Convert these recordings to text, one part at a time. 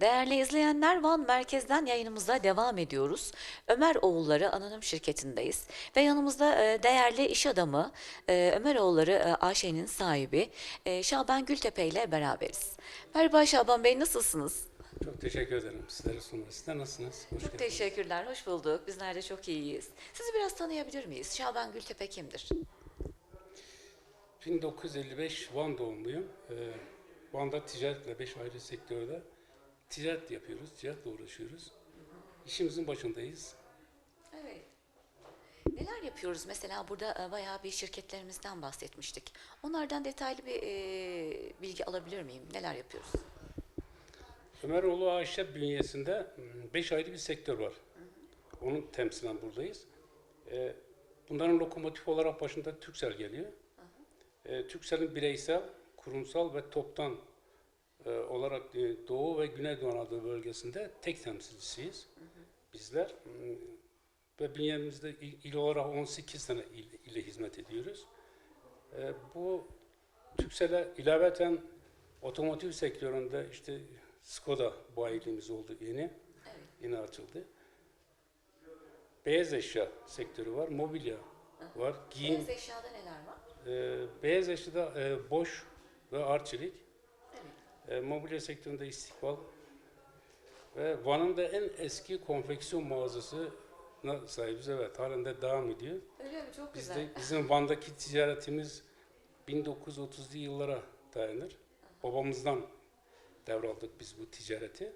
Değerli izleyenler Van Merkez'den yayınımıza devam ediyoruz. Ömer Oğulları Anonim Şirketi'ndeyiz ve yanımızda e, değerli iş adamı e, Ömer Oğulları e, AŞ'nin sahibi Şaban Gültepe ile beraberiz. Merhaba Şaban Bey nasılsınız? Çok teşekkür ederim sizlere sunmak. Sizler nasılsınız? Hoş Çok geldiniz. teşekkürler, hoş bulduk. Bizler de çok iyiyiz. Sizi biraz tanıyabilir miyiz? Şaban Gültepe kimdir? 1955 Van doğumluyum. Ee, Van'da ticaretle 5 ayrı sektörde ticaret yapıyoruz, ticaretle uğraşıyoruz. İşimizin başındayız. Evet. Neler yapıyoruz? Mesela burada e, bayağı bir şirketlerimizden bahsetmiştik. Onlardan detaylı bir e, bilgi alabilir miyim? Neler yapıyoruz? Ömeroğlu Ayşe bünyesinde 5 ayrı bir sektör var. Onun temsilen buradayız. Ee, Bunların lokomotif olarak başında Türksel geliyor. Ee, Türksel'in bireysel, kurumsal ve toptan e, olarak e, Doğu ve Güneydoğu Anadolu bölgesinde tek temsilcisiyiz. Bizler m, ve bünyemizde il, il olarak 18 tane il, ile hizmet ediyoruz. Bu Türksel'e ilaveten otomotiv sektöründe işte Skoda bayiliğimiz oldu yeni. Evet. Yeni açıldı. Beyaz eşya sektörü var, mobilya var, giyim. Beyaz eşyada neler var? Ee, beyaz eşyada e, Boş ve Arçelik. E, mobilya sektöründe istikbal. Ve Van'ın da en eski konfeksiyon mağazasına sahibiz. Evet, halen de devam ediyor. Öyle mi? Çok Bizde, güzel. bizim Van'daki ticaretimiz 1930'lu yıllara dayanır. Babamızdan devraldık biz bu ticareti.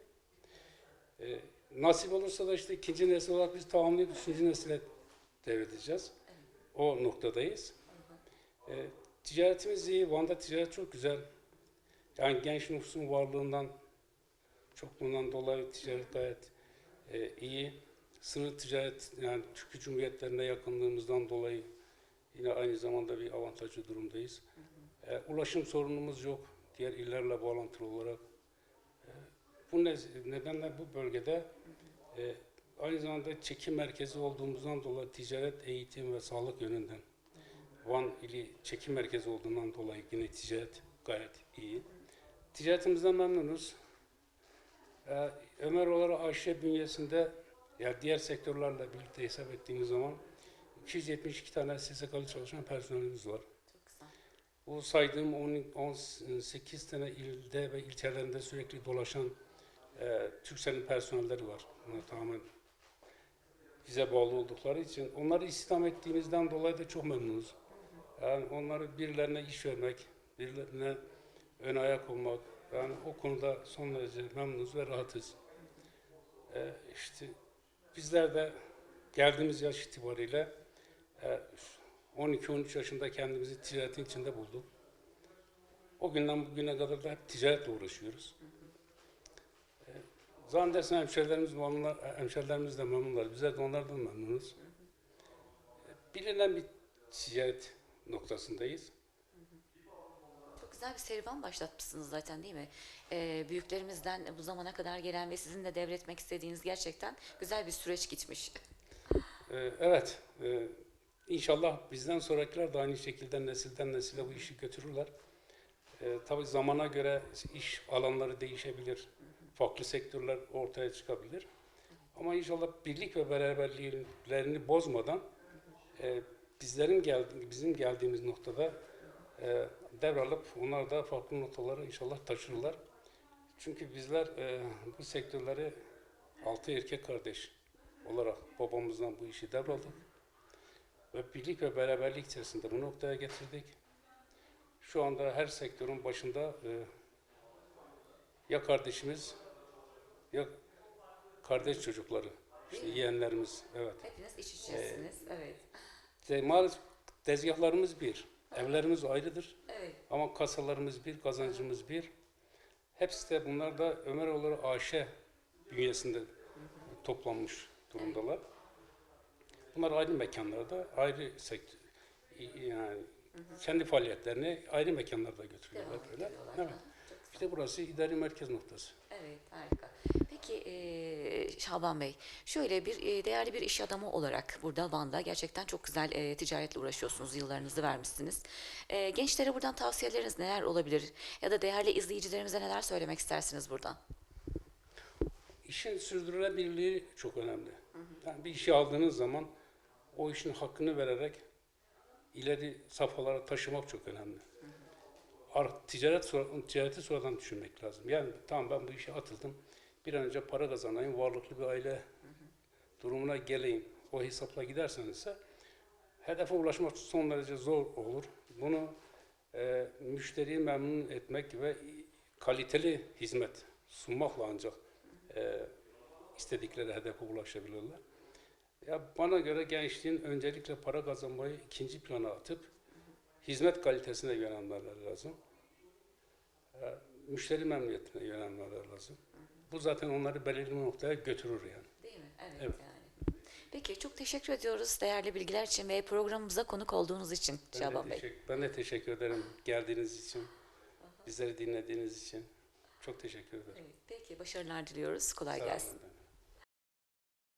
Ee, nasip olursa da işte ikinci nesil olarak biz tamamlayıp üçüncü nesile devredeceğiz. O noktadayız. Ee, ticaretimiz iyi. Van'da ticaret çok güzel. Yani genç nüfusun varlığından çokluğundan dolayı ticaret gayet e, iyi. Sınır ticaret yani Türkiye Cumhuriyetlerine yakınlığımızdan dolayı yine aynı zamanda bir avantajlı durumdayız. E, ulaşım sorunumuz yok diğer illerle bağlantılı olarak. E, bu ne- nedenle bu bölgede e, aynı zamanda çekim merkezi olduğumuzdan dolayı ticaret, eğitim ve sağlık yönünden Van ili çekim merkezi olduğundan dolayı yine ticaret gayet iyi. Ticaretimizden memnunuz. Ee, Ömer olarak Ayşe bünyesinde ya diğer sektörlerle birlikte hesap ettiğimiz zaman 272 tane SSK'lı çalışan personelimiz var. Çok güzel. Bu saydığım 10 18 tane ilde ve ilçelerinde sürekli dolaşan e, Türkcell'in personelleri var. Bunlar tamamen bize bağlı oldukları için onları istihdam ettiğimizden dolayı da çok memnunuz. Yani onları birilerine iş vermek, birilerine ön ayak olmak, yani o konuda son derece memnunuz ve rahatız. Ee, işte bizler de geldiğimiz yaş itibariyle e, 12-13 yaşında kendimizi ticaretin içinde bulduk. O günden bugüne kadar da hep ticaretle uğraşıyoruz. Ee, Zannedersem hemşerilerimiz, memnunlar, hemşerilerimiz de memnunlar. Bizler de onlardan memnunuz. Ee, Bilinen bir ticaret noktasındayız. Güzel bir serüven başlatmışsınız zaten değil mi? Ee, büyüklerimizden bu zamana kadar gelen ve sizin de devretmek istediğiniz gerçekten güzel bir süreç gitmiş. Ee, Evet, e, inşallah bizden sonrakiler de aynı şekilde nesilden nesile bu işi götürürler. Ee, Tabii zamana göre iş alanları değişebilir, farklı sektörler ortaya çıkabilir. Ama inşallah birlik ve beraberliklerini bozmadan e, bizlerin geldi, bizim geldiğimiz noktada e, devralıp onlar da farklı noktalara inşallah taşırlar. Çünkü bizler e, bu sektörleri altı erkek kardeş olarak babamızdan bu işi devraldık. Ve birlik ve beraberlik içerisinde bu noktaya getirdik. Şu anda her sektörün başında e, ya kardeşimiz ya kardeş çocukları, işte yeğenlerimiz. Evet. Hepiniz iç içesiniz. Evet. İşte maalesef tezgahlarımız bir, evlerimiz ayrıdır. Evet. Ama kasalarımız bir, kazancımız bir. Hepsi de bunlar da Ömeroğulları AŞ bünyesinde toplanmış durumdalar. Bunlar ayrı mekanlarda, ayrı sektör, yani kendi faaliyetlerini ayrı mekanlarda götürüyorlar böyle. Evet. İşte burası idari merkez noktası. Evet, harika. Peki eee, Şaban Bey, şöyle bir eee, değerli bir iş adamı olarak burada Van'da gerçekten çok güzel eee, ticaretle uğraşıyorsunuz, yıllarınızı vermişsiniz. Eee, gençlere buradan tavsiyeleriniz neler olabilir? Ya da değerli izleyicilerimize neler söylemek istersiniz buradan? işin sürdürülebilirliği çok önemli. Yani bir işi aldığınız zaman o işin hakkını vererek ileri safhalara taşımak çok önemli. Ar- ticaret ticareti sonradan düşünmek lazım. Yani tamam ben bu işe atıldım. Bir an önce para kazanayım, varlıklı bir aile durumuna geleyim. O hesapla giderseniz ise hedefe ulaşmak son derece zor olur. Bunu e, müşteriyi memnun etmek ve kaliteli hizmet sunmakla ancak e, istedikleri hedefe ulaşabilirler. Ya bana göre gençliğin öncelikle para kazanmayı ikinci plana atıp hizmet kalitesine yönelmeleri lazım. E, müşteri memnuniyetine yönelmeleri lazım. Bu zaten onları belirli noktaya götürür yani. Değil mi? Evet, Evet. yani. Peki çok teşekkür ediyoruz değerli bilgiler için ve programımıza konuk olduğunuz için Ben Şaban Bey. ben de teşekkür ederim geldiğiniz için, bizleri dinlediğiniz için. Çok teşekkür ederim. Evet, peki başarılar diliyoruz. Kolay Sağ gelsin. olun.